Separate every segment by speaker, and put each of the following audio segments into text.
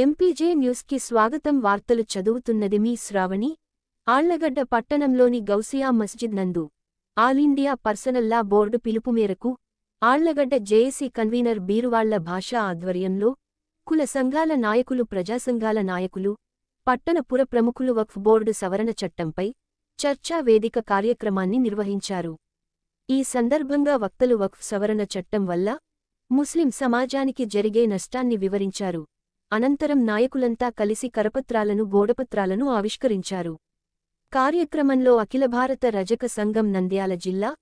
Speaker 1: MPJ న్యూస్కి స్వాగతం వార్తలు చదువుతున్నది మీ శ్రావణి. ఆళ్ళగడ్డ పట్టణంలోని గౌసియా మస్జిద్ నందు ఆలిండియా పర్సనల్లా బోర్డు పిలుపు మేరకు ఆళ్ళగడ్డ జేఏసీ కన్వీనర్ బీరువాళ్ళ భాష ఆధ్వర్యంలో కుల సంఘాల నాయకులు ప్రజాసంఘాల నాయకులు పట్టణ పుర ప్రముఖులు వక్ఫ్ బోర్డు సవరణ చట్టంపై చర్చా వేదిక కార్యక్రమాన్ని నిర్వహించారు. ఈ సందర్భంగా వక్తలు వక్ఫ్ సవరణ చట్టం వల్ల ముస్లిం సమాజానికి జరిగే నష్టాన్ని వివరించారు. అనంతరం నాయకులంతా కలిసి కరపత్రాలను గోడపత్రాలను ఆవిష్కరించారు. కార్యక్రమంలో అఖిల భారత రజక సంఘం నంద్యాల జిల్లా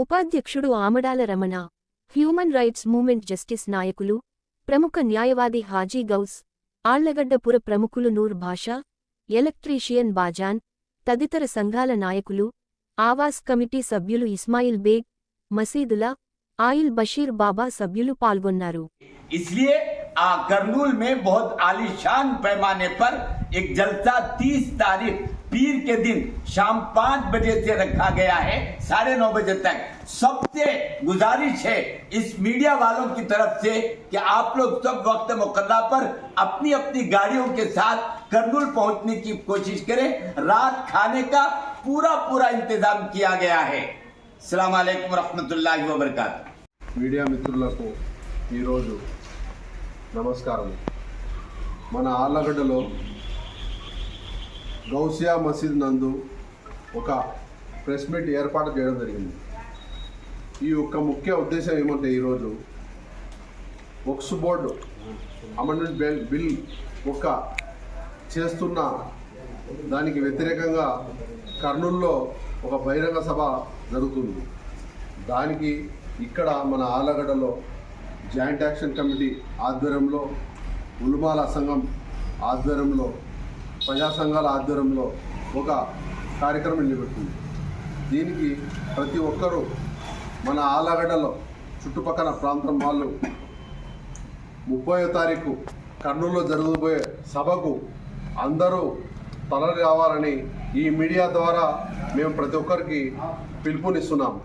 Speaker 1: ఉపాధ్యక్షుడు Amadala Ramana human rights movement justice నాయకులు ప్రముఖ న్యాయవాది హాజీ గౌస్ ఆళ్ళగడ్డపుర ప్రముఖులు నూర్ భాషా ఎలక్ట్రీషియన్ బాజాన్ తదితర సంఘాల నాయకులు ఆవాస్ కమిటీ సభ్యులు ఇస్మాయిల్ బేగ్ మసీదుల ఆయిల్ బషీర్ బాబా సభ్యులు పాల్గొన్నారు.
Speaker 2: करनूल में बहुत आलिशान पैमाने पर एक जलसा 30 तारीख पीर के दिन शाम पाँच बजे से रखा गया है, साढ़े नौ बजे तक। सबसे गुजारिश है इस मीडिया वालों की तरफ़ से कि आप लोग सब वक्त मुकदा पर अपनी अपनी गाड़ियों के साथ करनूल पहुँचने की कोशिश करें। रात खाने का पूरा पूरा इंतज़ाम किया गया है। सलामकुम वरहमल वबरक
Speaker 3: मीडिया मित्रों को నమస్కారం. మన ఆళ్ళగడ్డలో గౌసియా మసీద్ నందు ఒక ప్రెస్ మీట్ ఏర్పాటు చేయడం జరిగింది. ఈ యొక్క ముఖ్య ఉద్దేశం ఏమంటే ఈరోజు Waqf board amendment bill bill ఒక చేస్తున్న దానికి వ్యతిరేకంగా కర్నూలులో ఒక బహిరంగ సభ జరుగుతుంది. దానికి ఇక్కడ మన ఆలగడ్డలో జాయింట్ యాక్షన్ కమిటీ ఆధ్వర్యంలో ఉలుమాల సంఘం ఆధ్వర్యంలో ప్రజా సంఘాల ఆధ్వర్యంలో ఒక కార్యక్రమం నిలబెట్టింది దీనికి ప్రతి ఒక్కరూ మన ఆలగడ్డలో చుట్టుపక్కల ప్రాంతం వాళ్ళు ముప్పయో తారీఖు కర్నూలులో జరగబోయే సభకు అందరూ తరలి రావాలని ఈ మీడియా ద్వారా మేము ప్రతి ఒక్కరికి పిలుపునిస్తున్నాము.